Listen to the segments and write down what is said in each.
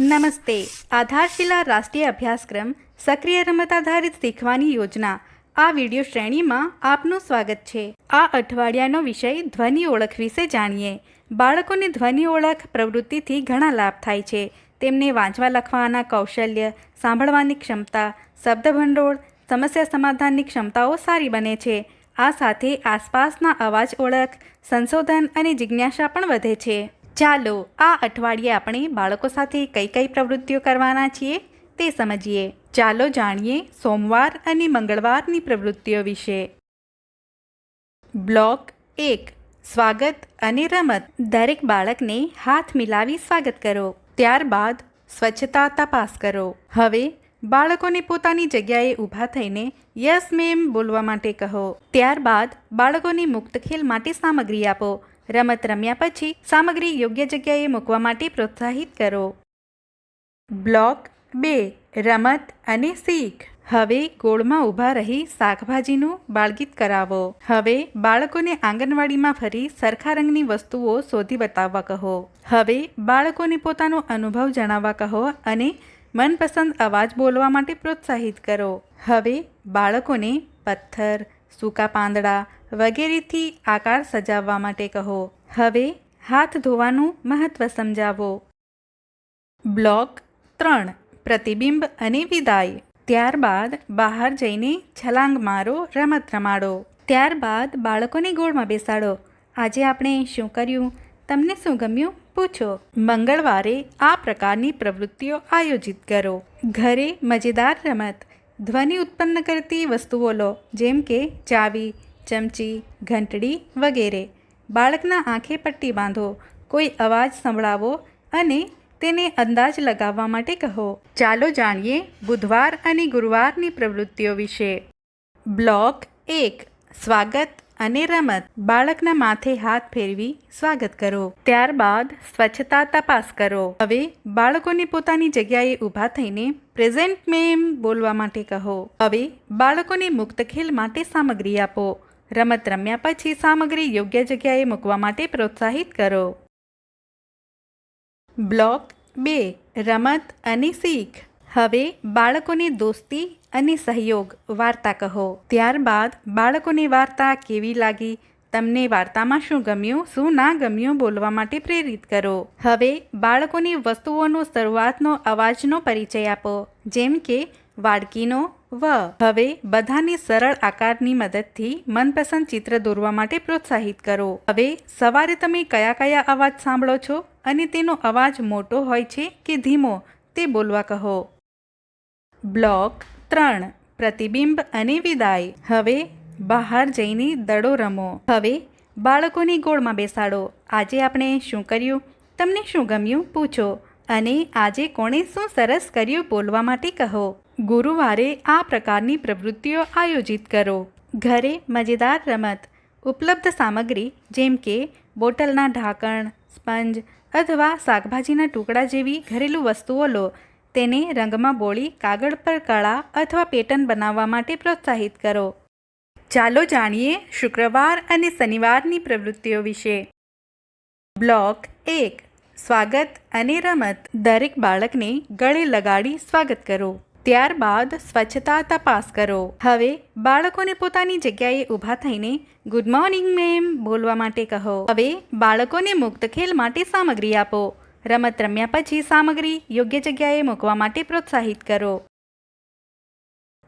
નમસ્તે આધારશિલા રાષ્ટ્રીય અભ્યાસક્રમ સક્રિય રમત આધારિત શીખવાની યોજના આ વિડિયો શ્રેણીમાં આપનું સ્વાગત છે આ અઠવાડિયાનો વિષય ધ્વનિ ઓળખ વિશે જાણીએ બાળકોને ધ્વનિ ઓળખ પ્રવૃત્તિથી ઘણા લાભ થાય છે। તેમને વાંચવા લખવાના કૌશલ્ય, સાંભળવાની ક્ષમતા, શબ્દભંડોળ, સમસ્યા સમાધાનની ક્ષમતાઓ સારી બને છે। આ સાથે આસપાસના અવાજ ઓળખ, સંશોધન અને જિજ્ઞાસા પણ વધે છે। ચાલો આ અઠવાડિયે આપણે બાળકો સાથે કઈ કઈ પ્રવૃત્તિઓ કરવાના છીએ તે સમજીએ. ચાલો જાણીએ સોમવાર અને મંગળવારની પ્રવૃત્તિઓ વિશે. બ્લોક એક, સ્વાગત અને રમત. દરેક બાળકને હાથ મિલાવી સ્વાગત કરો. ત્યારબાદ સ્વચ્છતા તપાસ કરો. હવે બાળકોને પોતાની જગ્યાએ ઊભા થઈને યસ મેમ બોલવા માટે કહો. ત્યારબાદ બાળકોને મુક્ત ખેલ માટે સામગ્રી આપો. રમત રમ્યા પછી સામગ્રી યોગ્ય જગ્યાએ મૂકવા માટે પ્રોત્સાહિત કરો. બ્લોક બે, રમત અને શીખ. હવે ગોળમાં ઊભા રહી શાકભાજીનું બાળગીત કરાવો. હવે બાળકોને આંગણવાડીમાં ફરી સરખા રંગની વસ્તુઓ શોધી બતાવવા કહો. હવે બાળકોને પોતાનો અનુભવ જણાવવા કહો અને મનપસંદ અવાજ બોલવા માટે પ્રોત્સાહિત કરો. હવે બાળકોને પથ્થર, સૂકા પાંદડા વગેરેથી આકાર સજાવવા માટે કહો. હવે હાથ ધોવાનું મહત્ત્વ સમજાવો. બ્લોક ત્રણ, પ્રતિબિંબ અને વિદાય. ત્યારબાદ બહાર જઈને છલાંગ મારો, રમત રમાડો. ત્યારબાદ બાળકોને ગોળમાં બેસાડો. આજે આપણે શું કર્યું? તમને શું ગમ્યું? પૂછો. મંગળવારે આ પ્રકારની પ્રવૃત્તિઓ આયોજિત કરો. ઘરે મજેદાર રમત. ધ્વનિ ઉત્પન્ન કરતી વસ્તુઓ લો. જેમ કે ચાવી ચમચી, ઘંટડી વગેરે. બાળકના આંખે પટ્ટી બાંધો, કોઈ અવાજ સંભળાવો અને તેને અંદાજ લગાવવા માટે કહો. ચાલો જાણીએ બુધવાર અને ગુરુવારની પ્રવૃત્તિઓ વિશે. બ્લોક એક, સ્વાગત અને રમત. બાળકના માથે હાથ ફેરવી સ્વાગત કરો. ત્યારબાદ સ્વચ્છતા તપાસ કરો. હવે બાળકોને પોતાની જગ્યાએ ઊભા થઈને પ્રેઝન્ટ મેમ બોલવા માટે કહો. હવે બાળકોને મુક્ત ખેલ માટે સામગ્રી આપો. રમત રમ્યા પછી સામગ્રી યોગ્ય જગ્યાએ મૂકવા માટે પ્રોત્સાહિત કરો. બ્લોક બે, રમત અને શીખ. હવે બાળકોને દોસ્તી અને સહયોગ વાર્તા કહો. ત્યારબાદ બાળકોને વાર્તા કેવી લાગી? તમને વાર્તામાં શું ગમ્યું, શું ના ગમ્યું બોલવા માટે પ્રેરિત કરો. હવે બાળકોની વસ્તુઓનો શરૂઆતનો અવાજનો પરિચય આપો. જેમ કે વાડકીનો વ. હવે બધાને સરળ આકારની મદદથી મનપસંદ ચિત્ર દોરવા માટે પ્રોત્સાહિત કરો. હવે સવારે તમે કયા કયા અવાજ સાંભળો છો અને તેનો અવાજ મોટો હોય છે કે ધીમો તે બોલવા કહો. બ્લોક ત્રણ. પ્રતિબિંબ અને વિદાય. હવે બહાર જઈને દડો રમો. હવે બાળકોની ગોળમાં બેસાડો. આજે આપણે શું કર્યું? તમને શું ગમ્યું? પૂછો. અને આજે કોણે શું સરસ કર્યું બોલવા માટે કહો. ગુરુવારે આ પ્રકારની પ્રવૃત્તિઓ આયોજિત કરો. ઘરે મજેદાર રમત, ઉપલબ્ધ સામગ્રી જેમ કે બોટલના ઢાંકણ, સ્પંજ અથવા શાકભાજીના ટુકડા જેવી ઘરેલું વસ્તુઓ લો. તેને રંગમાં બોળી કાગળ પર કળા અથવા પેટર્ન બનાવવા માટે પ્રોત્સાહિત કરો. ચાલો જાણીએ શુક્રવાર અને શનિવારની પ્રવૃત્તિઓ વિશે. બ્લોક એક. સ્વાગત અને રમત. દરેક બાળકને ગળે લગાડી સ્વાગત કરો. ત્યારબાદ સ્વચ્છતા તપાસ કરો. હવે બાળકોને પોતાની જગ્યાએ ઊભા થઈને ગુડ મોર્નિંગ, મેમ બોલવા માટે કહો. હવે બાળકોને મુક્ત ખેલ માટે સામગ્રી આપો. રમત રમ્યા પછી સામગ્રી યોગ્ય જગ્યાએ મૂકવા માટે પ્રોત્સાહિત કરો.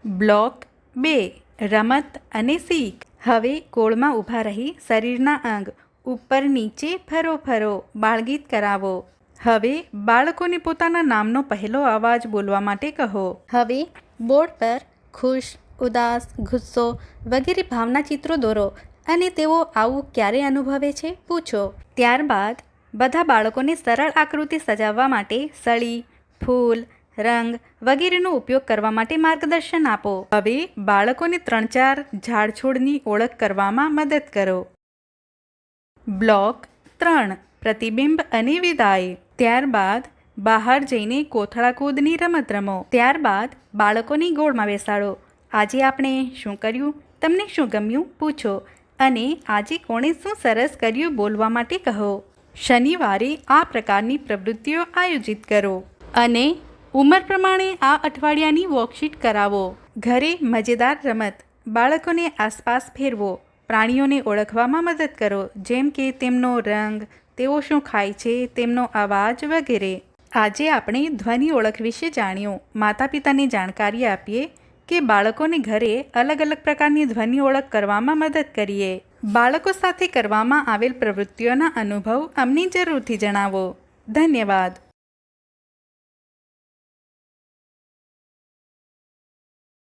બ્લોક બે, રમત અને શીખ. હવે ગોળમાં ઊભા રહી શરીરના અંગ ઉપર નીચે ફરો ફરો બાળગીત કરાવો. હવે બાળકોને પોતાના નામનો પહેલો અવાજ બોલવા માટે કહો. હવે બોર્ડ પર ખુશ, ઉદાસ, ગુસ્સો વગેરે ભાવના ચિત્રો દોરો અને તેઓ આવું ક્યારે અનુભવે છે પૂછો. ત્યારબાદ બધા બાળકોને સરળ આકૃતિ સજાવવા માટે સળી, ફૂલ, રંગ વગેરેનો ઉપયોગ કરવા માટે માર્ગદર્શન આપો. હવે બાળકોને ત્રણ ચાર ઝાડ છોડની ઓળખ કરવામાં મદદ કરો. બ્લોક ત્રણ, પ્રતિબિંબ અને વિદાય. ત્યારબાદ બહાર જઈને કોથળા કૂદની રમત રમો. ત્યારબાદ બાળકોની ગોળમાં બેસાડો. આજે આપણે શું કર્યું? તમને શું ગમ્યું? પૂછો. અને આજે કોણે શું સરસ કર્યું બોલવા માટે કહો. શનિવારે આ પ્રકારની પ્રવૃત્તિઓ આયોજિત કરો અને ઉંમર પ્રમાણે આ અઠવાડિયાની વર્કશીટ કરાવો. ઘરે મજેદાર રમત, બાળકોને આસપાસ ફેરવો, પ્રાણીઓને ઓળખવામાં મદદ કરો, જેમ કે તેમનો રંગ તેઓ શું ખાય છે, તેમનો અવાજ વગેરે. આજે આપણે ધ્વનિ ઓળખ વિશે જાણ્યું. માતા પિતાને જાણકારી આપીએ કે બાળકોને ઘરે અલગ અલગ પ્રકારની ધ્વનિ ઓળખ કરવામાં મદદ કરીએ. બાળકો સાથે કરવામાં આવેલ પ્રવૃત્તિઓના અનુભવ અમને જરૂરથી જણાવો. ધન્યવાદ.